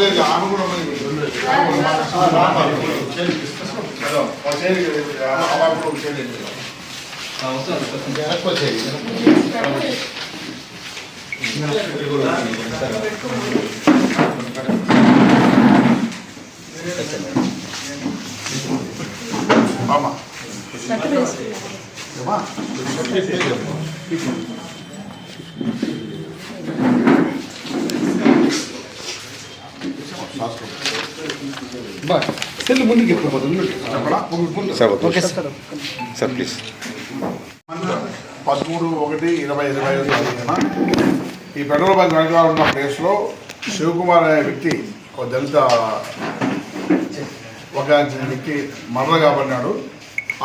లేదు ఆమె కూడా ఉన్నది సెల్ ముందుకు ఎప్పుడు. Sir please. పదమూడు ఒకటి ఇరవై ఇరవై ఐదు తారీఖున ఈ పెట్రోల్ బంక్ వెనకాల ఉన్న ప్లేస్లో శివకుమార్ అనే వ్యక్తి ఒక దళిత ఒక వ్యక్తి మర్ర కాబడినాడు.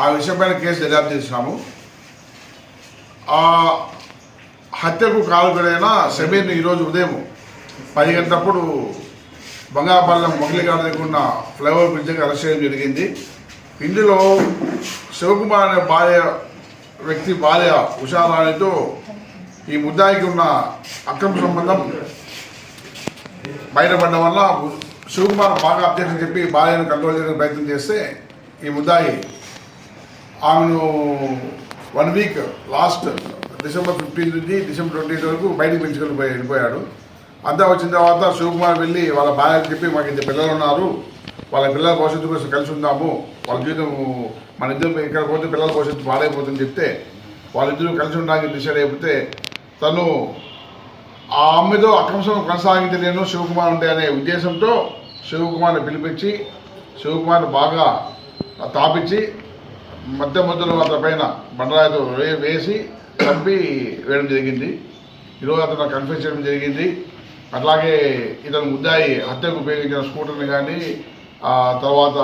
ఆ విషయంపైన కేసు దర్యాప్తు చేసినాము. ఆ హత్యకు కాలుకడైన సమీర్ని ఈరోజు ఉదయం పది గంటలప్పుడు బంగాపాలెం మొగలిగాడ దగ్గర ఉన్న ఫ్లైఓవర్ బ్రిడ్జ్కి అరెస్ట్ చేయడం జరిగింది. ఇందులో శివకుమార్ అనే భార్య వ్యక్తి భార్య ఉషారాణితో ఈ ముద్దాయికి ఉన్న అక్రమ సంబంధం బయటపడడం వల్ల శివకుమార్ బాగా అబ్జెక్షన్ చెప్పి భార్యను కంట్రోల్ చేయడానికి ప్రయత్నం చేస్తే ఈ ముద్దాయి ఆమెను one week last December fifteen నుంచి డిసెంబర్ ట్వంటీ వరకు బయటకు పెంచుకొని పోయి వెళ్ళిపోయాడు. అంతా వచ్చిన తర్వాత శివకుమార్ వెళ్ళి వాళ్ళ భార్యకు చెప్పి మాకు ఇద్దరు పిల్లలు ఉన్నారు వాళ్ళ పిల్లల భవిష్యత్తు కోసం కలిసి ఉందాము వాళ్ళ జీవితం మన ఇద్దరు ఇక్కడ పోతే పిల్లల భవిష్యత్తు పాడైపోతుందని చెప్తే వాళ్ళిద్దరూ కలిసి ఉండడానికి డిసైడ్ అయిపోతే తను ఆ అమ్మతో అక్రమం కొనసాగించలేను శివకుమార్ ఉండే అనే ఉద్దేశంతో శివకుమార్ని పిలిపించి శివకుమార్ని బాగా తాపించి మధ్య మధ్యలో అతని పైన బండరాయితో వే- వేసి చంపి వేయడం జరిగింది. ఈరోజు అతను కన్ఫ్యూజ్ చేయడం జరిగింది. అట్లాగే ఇతను ముద్దాయి హత్యకు ఉపయోగించిన స్కూటర్ని కానీ ఆ తర్వాత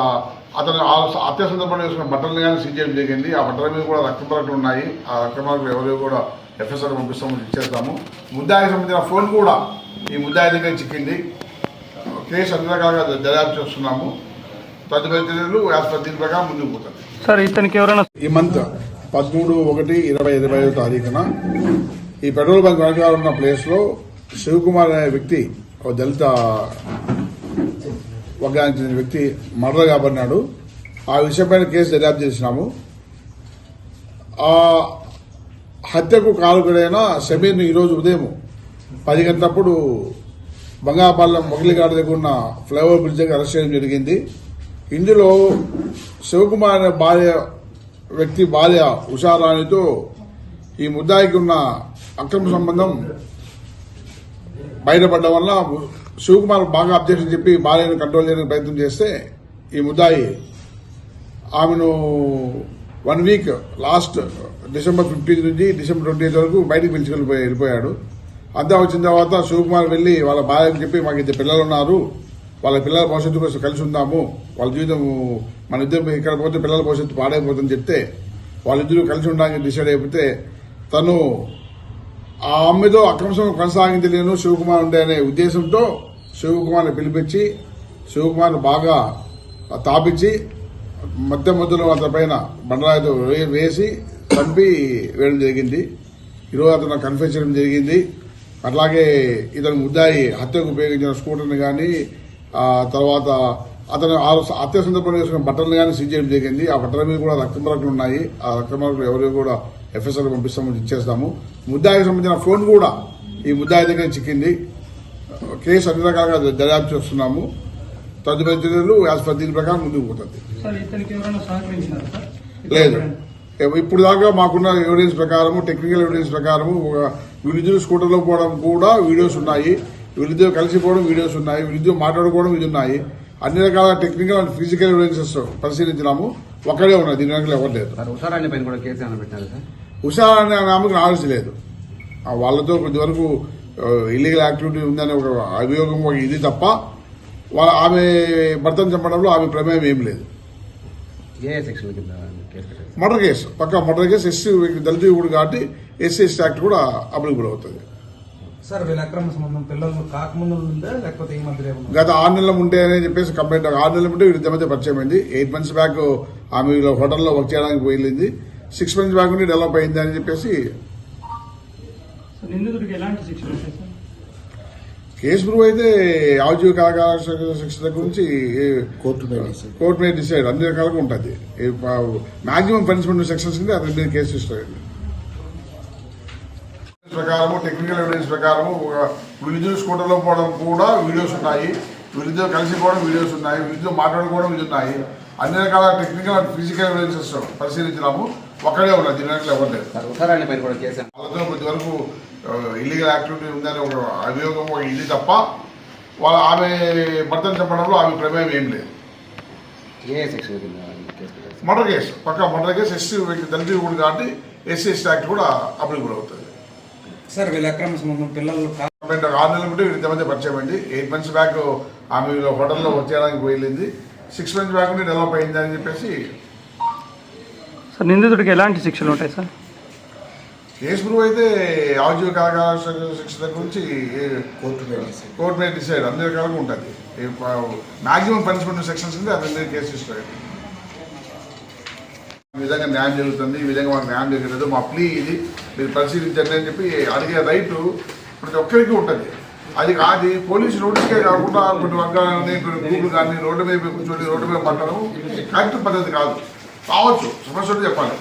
అతను ఆ హత్య సందర్భంలో వేసుకున్న బట్టలను కానీ సీజ్ చేయడం జరిగింది. ఆ బట్టల మీద కూడా రక్త మరకలు ఉన్నాయి. ఆ రక్త మరకలు ఎవరో కూడా ఎఫ్ఎస్ఆర్ పంపిస్తాము ఇచ్చేస్తాము. ముద్దాయికి సంబంధించిన ఫోన్ కూడా ఈ ముద్దాయి దగ్గర చిక్కింది. కేసు అన్ని రకాలుగా దర్యాప్తు చేస్తున్నాము. తదుపరి చర్యలు దీని ప్రకారం ముందుకు పోతుంది సార్ ఇతనికి ఎవరైనా ఈ మంత్ పదమూడు ఒకటి ఇరవై ఇరవై ఐదు తారీఖున ఈ పెట్రోల్ బంక్ వెనకాల ఉన్న ప్లేస్లో శివకుమార్ అనే వ్యక్తి ఒక దళిత వర్గానికి చెందిన వ్యక్తి మర్డర్ కాబడినాడు. ఆ విషయంపైన కేసు దర్యాప్తు చేసినాము. ఆ హత్యకు కాలుకుడైన సమీర్ను ఈరోజు ఉదయం పది గంటలప్పుడు బంగాపాలెం మొగలిగాడ దగ్గర ఉన్న ఫ్లైఓవర్ బ్రిడ్జ్ దగ్గర అరెస్ట్ చేయడం జరిగింది. ఇందులో శివకుమార్ అనే భార్య వ్యక్తి భార్య ఉషారాణితో ఈ ముద్దాయికి ఉన్న అక్రమ సంబంధం బయటపడడం వల్ల శివకుమార్ బాగా అబ్జెక్షన్ చెప్పి భార్యను కంట్రోల్ చేయడానికి ప్రయత్నం చేస్తే ఈ ముద్దాయి ఆమెను one week last December fifteenth నుంచి డిసెంబర్ ట్వంటీ వరకు బయటకు పిలుచుకొని వెళ్ళిపోయాడు. అంతా వచ్చిన తర్వాత శివకుమార్ వెళ్ళి వాళ్ళ భార్యకు చెప్పి మాకు ఇద్దరు పిల్లలు ఉన్నారు. వాళ్ళ పిల్లల భవిష్యత్తు కోసం కలిసి ఉందాము. వాళ్ళ జీవితం మన ఇద్దరు ఇక్కడ పోతే పిల్లల భవిష్యత్తు పాడైపోతుందని చెప్తే వాళ్ళిద్దరూ కలిసి ఉండడానికి డిసైడ్ అయిపోతే తను ఆ అమ్మాయితో అక్రమం కొనసాగించలేను శివకుమార్ ఉండే అనే ఉద్దేశంతో శివకుమార్ని పిలిపించి శివకుమార్ని బాగా తాపించి మధ్య మధ్యలో అతని పైన బండరాయితో వే- వేసి చంపి వేయడం జరిగింది. ఈరోజు అతను కన్ఫ్యూజ్ చేయడం జరిగింది. అట్లాగే ఇతను ముద్దాయి హత్యకు ఉపయోగించిన స్కూటర్ని కానీ తర్వాత అతను ఆ హత్య సందర్భంలో వేసుకున్న బట్టలను కానీ సీజ్ చేయడం జరిగింది. ఆ బట్టల మీద కూడా రక్తమరకలు ఉన్నాయి. ఆ రక్తమరకలు ఎవరు కూడా ఎఫ్ఎస్ఆర్ పంపిస్తాము ఇచ్చేస్తాము. ముద్దాయికి సంబంధించిన ఫోన్ కూడా ఈ ముద్దాయి దగ్గర చిక్కింది కేసు అన్ని రకాలుగా దర్యాప్తు చేస్తున్నాము. తదుపరి చర్యలు యాజ్ పర్ దీని ప్రకారం ముందుకు పోతుంది. లేదు. ఇప్పుడు దాకా మాకున్న ఎవిడెన్స్ ప్రకారము టెక్నికల్ ఎవిడెన్స్ ప్రకారము వీళ్ళిద్దరు స్కూటర్లో పోవడం కూడా వీడియోస్ ఉన్నాయి. వీళ్ళిద్దరు కలిసిపోవడం వీడియోస్ ఉన్నాయి. వీళ్ళిద్దరు మాట్లాడుకోవడం ఇది ఉన్నాయి. అన్ని రకాల టెక్నికల్ అండ్ ఫిజికల్ ఎవిడెన్సెస్ పరిశీలించినాము. ఒకడే ఉన్నది దీని వెనకాల ఎవరు లేదు ఉషారాణి పైన కూడా కేసు ఏమైనా పెట్టారు సార్? అనే ఆమెకు నాలెడ్జ్ లేదు. ఆ వాళ్ళతో కొద్దివరకు ఇల్లీగల్ యాక్టివిటీ ఉందనే ఒక అభియోగం ఒక ఇది తప్ప వా- ఆమె భర్తను చంపడంలో ఆమె ప్రమేయం ఏం లేదు. మర్డర్ కేసు పక్క మర్డర్ కేసు ఎస్సీ దళిత కూడా కాబట్టి ఎస్సీ ఎస్టీ యాక్ట్ కూడా అప్లికబుల్ అవుతుంది సార్ వీళ్ళ అక్రమ సంబంధం పిల్లలు కాకముందు ఉందా లేకపోతే ఈ మధ్య గత ఆరు నెలల ఉంటే అని చెప్పేసి కంప్లైంట్ ఆరు నెలల ఉంటే వీళ్ళ మధ్య పరిచయం అయింది. ఎయిట్ మంత్స్ బ్యాక్ ఆమె హోటల్లో వర్క్ చేయడానికి వెళ్ళింది సిక్స్ మంత్స్ బ్యాక్ నుండి డెవలప్ అయింది అని చెప్పేసి నిందితుడికి ఎలాంటి శిక్ష కేసు ప్రూవ్ అయితే యావజీవ కారాగార శిక్ష గురించి కోర్టు మీద డిసైడ్. కోర్టు మీద డిసైడ్. అన్ని రకాలుగా ఉంటుంది. మాక్సిమం పనిష్మెంట్ సెక్షన్స్ కింద అతని మీద కేసు అయింది ప్రకారము టెక్నికల్ ఎవిడెన్స్ ప్రకారము ఒక వీళ్ళిద్దరు స్కూటర్లో పోవడం కూడా వీడియోస్ ఉన్నాయి. వీళ్ళిద్దరు కలిసి పోవడం వీడియోస్ ఉన్నాయి. వీళ్ళిద్దరు మాట్లాడుకోవడం ఇది ఉన్నాయి. అన్ని రకాల టెక్నికల్ అండ్ ఫిజికల్ ఎవిడెన్సెస్ పరిశీలించినాము. ఒక్కడే ఉన్నది దీని వెనకాల ఎవరు లేదు వాళ్ళతో కొద్ది వరకు ఇల్లీగల్ యాక్టివిటీ ఉందని ఒక అభియోగం ఒక ఇది తప్ప వాళ్ళ ఆమె భర్తను చెప్పడంలో ఆమె ప్రమేయం ఏం లేదు? Murder case. పక్క మర్డర్ కేసు. ఎస్సీ వ్యక్తి దళిత కూడా కాబట్టి ఎస్సీ ఎస్టీ యాక్ట్ కూడా అప్లికబుల్ అవుతుంది. సార్ వీళ్ళ అక్రమ సంబంధం పిల్లలు ఆరు నెలలు ఉంటే వీళ్ళ మధ్య పరిచయం అయింది. ఎయిట్ మంత్స్ బ్యాక్ ఆమె హోటల్లో వచ్చేయడానికి వెళ్ళింది సిక్స్ మంత్స్ బ్యాక్ నుండి డెవలప్ అయింది అని చెప్పేసి సార్ నిందితుడికి ఎలాంటి శిక్షలు ఉంటాయి సార్? కేసు ప్రూవ్ అయితే యావజీవ కారాగార శిక్ష గురించి కోర్టు మీద డిసైడ్. కోర్టు మీద డిసైడ్. అన్ని రకాలుగా ఉంటుంది. మాక్సిమం పనిష్మెంట్ సెక్షన్స్ అతని మీద కేసు ఈ విధంగా న్యాయం జరుగుతుంది ఈ విధంగా మాకు న్యాయం జరగలేదు మా ప్లీ ఇది మీరు పరిశీలించండి అని చెప్పి అడిగే రైట్ ప్రతి ఒక్కరికి ఉంటుంది. అది అది పోలీసు నోటీస్కే కాకుండా కొన్ని వర్గాలని కొన్ని గ్రూపులు కానీ రోడ్డు మీద కూర్చొని రోడ్డు మీద పట్టడం కరెక్ట్ పద్ధతి కాదు. కావచ్చు సమస్య ఉంటే చెప్పాలి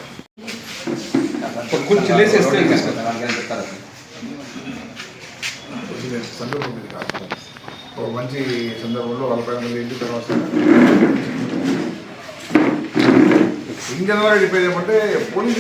సందర్భం ఇది కాదు. ఒక మంచి సందర్భంలో వాళ్ళపై ఇంటి తర్వాత இங்கே தான் ரிப்பேர் மட்டும் பொண்ணு